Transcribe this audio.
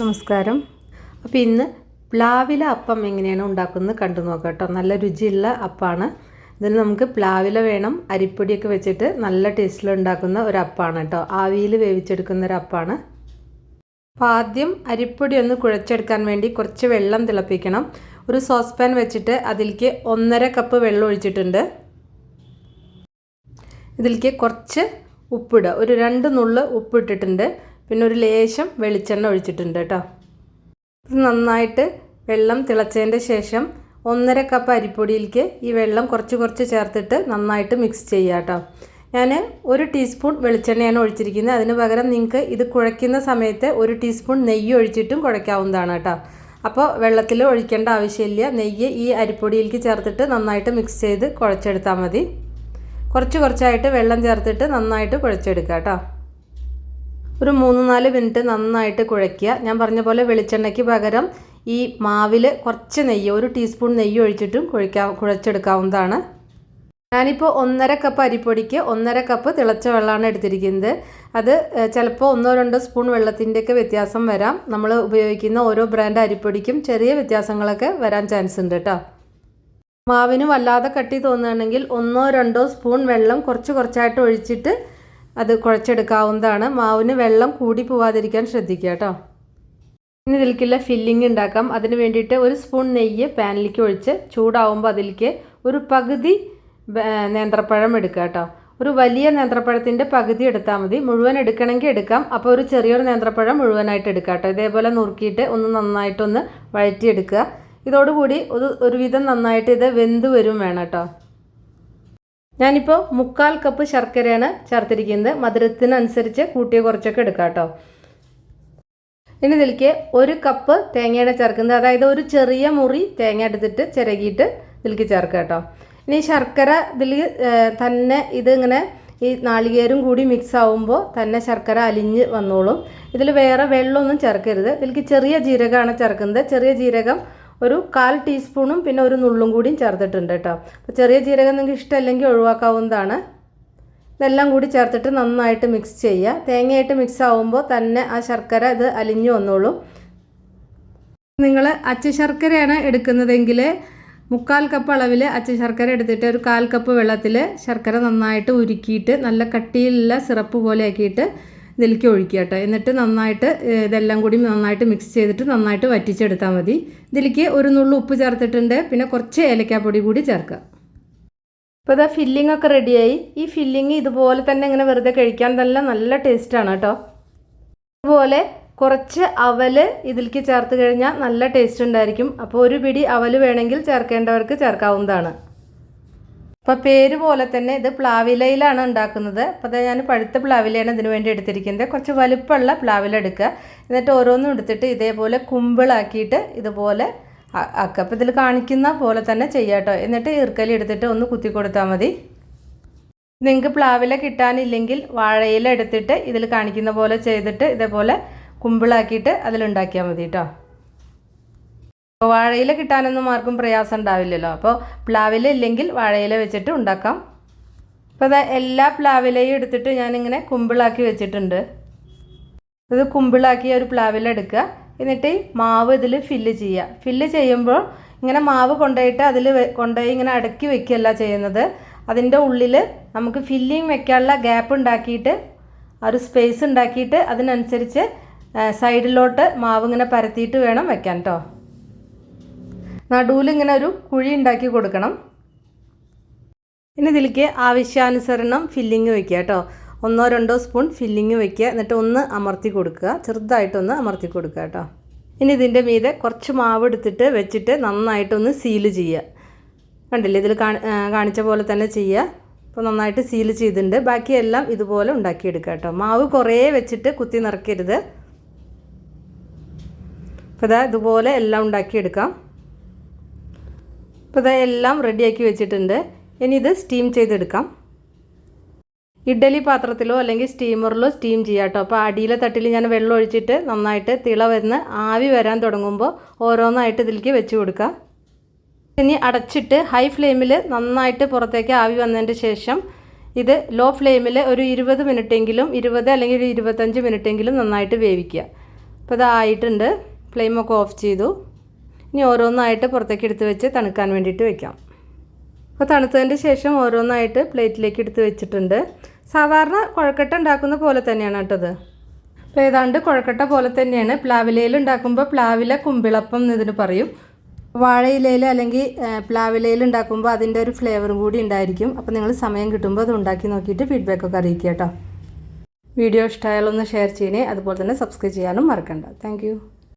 നമസ്കാരം. അപ്പോൾ ഇന്ന് പ്ലാവില അപ്പം എങ്ങനെയാണ് ഉണ്ടാക്കുന്നത് കണ്ടു നോക്കാം കേട്ടോ. നല്ല രുചിയുള്ള അപ്പമാണ് ഇതിന് നമുക്ക് പ്ലാവില വേണം അരിപ്പൊടിയൊക്കെ വെച്ചിട്ട് നല്ല ടേസ്റ്റിൽ ഉണ്ടാക്കുന്ന ഒരു അപ്പമാണ് കേട്ടോ. ആവിയിൽ വേവിച്ചെടുക്കുന്ന ഒരു അപ്പമാണ് അപ്പോൾ ആദ്യം അരിപ്പൊടി ഒന്ന് കുഴച്ചെടുക്കാൻ വേണ്ടി കുറച്ച് വെള്ളം തിളപ്പിക്കണം. ഒരു സോസ് പാൻ വെച്ചിട്ട് അതിലേക്ക് ഒന്നര കപ്പ് വെള്ളം ഒഴിച്ചിട്ടുണ്ട്. ഇതിലേക്ക് കുറച്ച് ഉപ്പിടുക. ഒരു രണ്ട് നുള്ള് ഉപ്പിട്ടിട്ടുണ്ട്. പിന്നെ ഒരു ലേശം വെളിച്ചെണ്ണ ഒഴിച്ചിട്ടുണ്ട് കേട്ടോ. ഇത് നന്നായിട്ട് വെള്ളം തിളച്ചതിന്റെ ശേഷം ഒന്നര കപ്പ് അരിപ്പൊടിയിലേക്ക് ഈ വെള്ളം കുറച്ച് കുറച്ച് ചേർത്തിട്ട് നന്നായിട്ട് മിക്സ് ചെയ്യുക കേട്ടോ. ഞാൻ ഒരു ടീസ്പൂൺ വെളിച്ചെണ്ണയാണ് ഒഴിച്ചിരിക്കുന്നത്. അതിന് പകരം നിങ്ങൾക്ക് ഇത് കുഴയ്ക്കുന്ന സമയത്ത് ഒരു ടീസ്പൂൺ നെയ്യ് ഒഴിച്ചിട്ടും കുഴയ്ക്കാവുന്നതാണ് കേട്ടോ. അപ്പോൾ വെള്ളത്തിൽ ഒഴിക്കേണ്ട ആവശ്യമില്ല. നെയ്യ് ഈ അരിപ്പൊടിയിലേക്ക് ചേർത്തിട്ട് നന്നായിട്ട് മിക്സ് ചെയ്ത് കുഴച്ചെടുത്താൽ മതി. കുറച്ച് കുറച്ചായിട്ട് വെള്ളം ചേർത്തിട്ട് നന്നായിട്ട് കുഴച്ചെടുക്കുക കേട്ടോ. ഒരു മൂന്ന് നാല് മിനിറ്റ് നന്നായിട്ട് കുഴയ്ക്കുക. ഞാൻ പറഞ്ഞ പോലെ വെളിച്ചെണ്ണയ്ക്ക് പകരം ഈ മാവിൽ കുറച്ച് നെയ്യ് ഒരു ടീസ്പൂൺ നെയ്യ് ഒഴിച്ചിട്ടും കുഴിക്കാ കുഴച്ചെടുക്കാവുന്നതാണ്. ഞാനിപ്പോൾ ഒന്നര കപ്പ് അരിപ്പൊടിക്ക് ഒന്നര കപ്പ് തിളച്ച വെള്ളമാണ് എടുത്തിരിക്കുന്നത്. അത് ചിലപ്പോൾ ഒന്നോ രണ്ടോ സ്പൂൺ വെള്ളത്തിന്റെയൊക്കെ വ്യത്യാസം വരാം. നമ്മൾ ഉപയോഗിക്കുന്ന ഓരോ ബ്രാൻഡ് അരിപ്പൊടിക്കും ചെറിയ വ്യത്യാസങ്ങളൊക്കെ വരാൻ ചാൻസ് ഉണ്ട് കേട്ടോ മാവിന് വല്ലാതെ കട്ടി തോന്നുകയാണെങ്കിൽ ഒന്നോ രണ്ടോ സ്പൂൺ വെള്ളം കുറച്ച് കുറച്ചായിട്ട് ഒഴിച്ചിട്ട് അത് കുഴച്ചെടുക്കാവുന്നതാണ്. മാവിന് വെള്ളം കൂടി പോവാതിരിക്കാൻ ശ്രദ്ധിക്കുക കേട്ടോ. ഇനി ഇതിലേക്കുള്ള ഫില്ലിംഗ് ഉണ്ടാക്കാം. അതിന് വേണ്ടിയിട്ട് ഒരു സ്പൂൺ നെയ്യ് പാനിലേക്ക് ഒഴിച്ച് ചൂടാവുമ്പോൾ അതിലേക്ക് ഒരു പകുതി നേന്ത്രപ്പഴം എടുക്കുക കേട്ടോ. ഒരു വലിയ നേന്ത്രപ്പഴത്തിന്റെ പകുതി എടുത്താൽ മതി. മുഴുവൻ എടുക്കണമെങ്കിൽ എടുക്കാം. അപ്പോൾ ഒരു ചെറിയൊരു നേന്ത്രപ്പഴം മുഴുവനായിട്ട് എടുക്കുക കേട്ടോ. ഇതേപോലെ നുറുക്കിയിട്ട് ഒന്ന് നന്നായിട്ടൊന്ന് വഴറ്റിയെടുക്കുക. ഇതോടുകൂടി ഒരു ഒരുവിധം നന്നായിട്ട് ഇത് വെന്ത് വരും വേണം കേട്ടോ. ഞാനിപ്പോൾ മുക്കാൽ കപ്പ് ശർക്കരയാണ് ചേർത്തിരിക്കുന്നത്. മധുരത്തിനനുസരിച്ച് കൂട്ടിയ കുറച്ചൊക്കെ എടുക്കാം കേട്ടോ ഇനി ഇതിലേക്ക് ഒരു കപ്പ് തേങ്ങയാണ് ചേർക്കുന്നത്. അതായത് ഒരു ചെറിയ മുറി തേങ്ങ എടുത്തിട്ട് ചിരകിയിട്ട് ഇതിലേക്ക് ചേർക്കുക കേട്ടോ ഇനി ശർക്കര ഇതിൽ തന്നെ ഇതിങ്ങനെ ഈ നാളികേരും കൂടി മിക്സ് ആവുമ്പോൾ തന്നെ ശർക്കര അലിഞ്ഞ് വന്നോളും. ഇതിൽ വേറെ വെള്ളമൊന്നും ചേർക്കരുത്. ഇതിലേക്ക് ചെറിയ ജീരകമാണ് ചേർക്കുന്നത്. ചെറിയ ജീരകം ഒരു കാൽ ടീസ്പൂണും പിന്നെ ഒരു നുള്ളും കൂടിയും ചേർത്തിട്ടുണ്ട് കേട്ടോ. അപ്പോൾ ചെറിയ ജീരകം നിങ്ങൾക്ക് ഇഷ്ടമല്ലെങ്കിൽ ഒഴിവാക്കാവുന്നതാണ്. ഇതെല്ലാം കൂടി ചേർത്തിട്ട് നന്നായിട്ട് മിക്സ് ചെയ്യുക. തേങ്ങയായിട്ട് മിക്സ് ആവുമ്പോൾ തന്നെ ആ ശർക്കര ഇത് അലിഞ്ഞു വന്നോളും. നിങ്ങൾ അച്ച ശർക്കരയാണ് എടുക്കുന്നതെങ്കിൽ മുക്കാൽ കപ്പ് അളവിൽ അച്ച ശർക്കര എടുത്തിട്ട് ഒരു കാൽ കപ്പ് വെള്ളത്തിൽ ശർക്കര നന്നായിട്ട് ഉരുക്കിയിട്ട് നല്ല കട്ടിയിലുള്ള സിറപ്പ് പോലെ ആക്കിയിട്ട് ഇതിലേക്ക് ഒഴിക്കുക കേട്ടോ എന്നിട്ട് നന്നായിട്ട് ഇതെല്ലാം കൂടി നന്നായിട്ട് മിക്സ് ചെയ്തിട്ട് നന്നായിട്ട് വറ്റിച്ചെടുത്താൽ മതി. ഇതിലേക്ക് ഒരു നുള്ളു ഉപ്പ് ചേർത്തിട്ടുണ്ട്. പിന്നെ കുറച്ച് ഏലക്കാപ്പൊടി കൂടി ചേർക്കുക. ഇപ്പോൾ ഇതാ ഫില്ലിംഗ് ഒക്കെ റെഡിയായി ഈ ഫില്ലിങ് ഇതുപോലെ തന്നെ ഇങ്ങനെ വെറുതെ കഴിക്കാൻ തന്നെ നല്ല ടേസ്റ്റാണ് കേട്ടോ. അതുപോലെ കുറച്ച് അവൽ ഇതിലേക്ക് ചേർത്ത് കഴിഞ്ഞാൽ നല്ല ടേസ്റ്റ് ഉണ്ടായിരിക്കും. അപ്പോൾ ഒരു പിടി അവൽ വേണമെങ്കിൽ ചേർക്കേണ്ടവർക്ക് ചേർക്കാവുന്നതാണ്. അപ്പോൾ പേര് പോലെ തന്നെ ഇത് പ്ലാവിലയിലാണ് ഉണ്ടാക്കുന്നത്. അപ്പോൾ അത് ഞാൻ പഴുത്ത പ്ലാവിലയാണ് ഇതിന് വേണ്ടി എടുത്തിരിക്കുന്നത്. കുറച്ച് വലുപ്പമുള്ള പ്ലാവില എടുക്കുക. എന്നിട്ട് ഓരോന്നും എടുത്തിട്ട് ഇതേപോലെ കുമ്പിളാക്കിയിട്ട് ഇതുപോലെ ആക്കുക. അപ്പോൾ ഇതിൽ കാണിക്കുന്ന പോലെ തന്നെ ചെയ്യാട്ടോ എന്നിട്ട് ഈർക്കലി എടുത്തിട്ട് ഒന്ന് കുത്തി കൊടുത്താൽ മതി. നിങ്ങൾക്ക് പ്ലാവില കിട്ടാനില്ലെങ്കിൽ വാഴയില എടുത്തിട്ട് ഇതിൽ കാണിക്കുന്ന പോലെ ചെയ്തിട്ട് ഇതേപോലെ കുമ്പിളാക്കിയിട്ട് അതിലുണ്ടാക്കിയാൽ മതി കേട്ടോ. അപ്പോൾ വാഴയില കിട്ടാനൊന്നും ആർക്കും പ്രയാസം ഉണ്ടാവില്ലല്ലോ. അപ്പോൾ പ്ലാവില ഇല്ലെങ്കിൽ വാഴയില വെച്ചിട്ട് ഉണ്ടാക്കാം. അപ്പോൾ അതാ എല്ലാ പ്ലാവിലയും എടുത്തിട്ട് ഞാനിങ്ങനെ കുമ്പിളാക്കി വെച്ചിട്ടുണ്ട്. ഇത് കുമ്പിളാക്കി ഒരു പ്ലാവില എടുക്കുക. എന്നിട്ട് മാവ് ഇതിൽ ഫില്ല് ചെയ്യുക. ഫില്ല് ചെയ്യുമ്പോൾ ഇങ്ങനെ മാവ് കൊണ്ടുപോയിട്ട് അതിൽ കൊണ്ടുപോയി ഇങ്ങനെ അടക്കി വെക്കുകയല്ല ചെയ്യുന്നത്. അതിന്റെ ഉള്ളിൽ നമുക്ക് ഫില്ലിങ് വെക്കാനുള്ള ഗ്യാപ്പ് ഉണ്ടാക്കിയിട്ട് ഒരു സ്പേസ് ഉണ്ടാക്കിയിട്ട് അതിനനുസരിച്ച് സൈഡിലോട്ട് മാവ് ഇങ്ങനെ പരത്തിയിട്ട് വേണം വെക്കാൻ കേട്ടോ നടുവിൽ ഇങ്ങനെ ഒരു കുഴി ഉണ്ടാക്കി കൊടുക്കണം. ഇനി ഇതിലേക്ക് ആവശ്യാനുസരണം ഫില്ലിങ് വെക്കുക കേട്ടോ. ഒന്നോ രണ്ടോ സ്പൂൺ ഫില്ലിങ് വെക്കുക. എന്നിട്ട് ഒന്ന് അമർത്തി കൊടുക്കുക. ചെറുതായിട്ടൊന്ന് അമർത്തി കൊടുക്കുക കേട്ടോ. ഇനി ഇതിന്റെ മീതെ കുറച്ച് മാവ് എടുത്തിട്ട് വെച്ചിട്ട് നന്നായിട്ടൊന്ന് സീൽ ചെയ്യുക. കണ്ടില്ലേ? ഇതിൽ കാണിച്ച പോലെ തന്നെ ചെയ്യുക. അപ്പോൾ നന്നായിട്ട് സീൽ ചെയ്തിട്ടുണ്ട്. ബാക്കിയെല്ലാം ഇതുപോലെ ഉണ്ടാക്കിയെടുക്കുക കേട്ടോ. മാവ് കുറേ വെച്ചിട്ട് കുത്തി നിറക്കരുത് അപ്പോൾ ഇതാ ഇതുപോലെ എല്ലാം ഉണ്ടാക്കിയെടുക്കാം. അപ്പോൾ ഇതാ എല്ലാം റെഡിയാക്കി വെച്ചിട്ടുണ്ട്. ഇനി ഇത് സ്റ്റീം ചെയ്തെടുക്കാം. ഇഡ്ഡലി പാത്രത്തിലോ അല്ലെങ്കിൽ സ്റ്റീമറിലോ സ്റ്റീം ചെയ്യാം കേട്ടോ. അപ്പോൾ അടിയിലെ തട്ടിൽ ഞാൻ വെള്ളം ഒഴിച്ചിട്ട് നന്നായിട്ട് തിള ആവി വരാൻ തുടങ്ങുമ്പോൾ ഓരോന്നായിട്ട് ഇതിലേക്ക് വെച്ച് കൊടുക്കുക ഇനി അടച്ചിട്ട് ഹൈ ഫ്ലെയിമിൽ നന്നായിട്ട് പുറത്തേക്ക് ആവി വന്നതിന്റെ ശേഷം ഇത് ലോ ഫ്ലെയിമിൽ ഒരു ഇരുപത് മിനിറ്റെങ്കിലും ഇരുപത് അല്ലെങ്കിൽ ഒരു ഇരുപത്തഞ്ച് മിനിറ്റെങ്കിലും നന്നായിട്ട് വേവിക്കുക. അപ്പോൾ ഇതായിട്ടുണ്ട് ഫ്ലെയിമൊക്കെ ഓഫ് ചെയ്തു. ഇനി ഓരോന്നായിട്ട് പുറത്തേക്ക് എടുത്ത് വെച്ച് തണുക്കാൻ വേണ്ടിയിട്ട് വെക്കാം. അപ്പോൾ തണുത്തതിന്റെ ശേഷം ഓരോന്നായിട്ട് പ്ലേറ്റിലേക്ക് എടുത്ത് വെച്ചിട്ടുണ്ട്. സാധാരണ കുഴക്കട്ട ഉണ്ടാക്കുന്ന പോലെ തന്നെയാണ് കേട്ടത് അപ്പോൾ ഏതാണ്ട് കുഴക്കട്ട പോലെ തന്നെയാണ്. പ്ലാവിലയിൽ ഉണ്ടാക്കുമ്പോൾ പ്ലാവില കുമ്പിളപ്പം എന്നതിന് പറയും. വാഴയിലയിൽ അല്ലെങ്കിൽ പ്ലാവിലയിൽ ഉണ്ടാക്കുമ്പോൾ അതിന്റെ ഒരു ഫ്ലേവറും കൂടി ഉണ്ടായിരിക്കും. അപ്പോൾ നിങ്ങൾ സമയം കിട്ടുമ്പോൾ അത് ഉണ്ടാക്കി നോക്കിയിട്ട് ഫീഡ്ബാക്കൊക്കെ അറിയിക്കുക കേട്ടോ. വീഡിയോ ഇഷ്ടമായാലൊന്ന് ഷെയർ ചെയ്യണേ. അതുപോലെ തന്നെ സബ്സ്ക്രൈബ് ചെയ്യാനും മറക്കണ്ട. താങ്ക്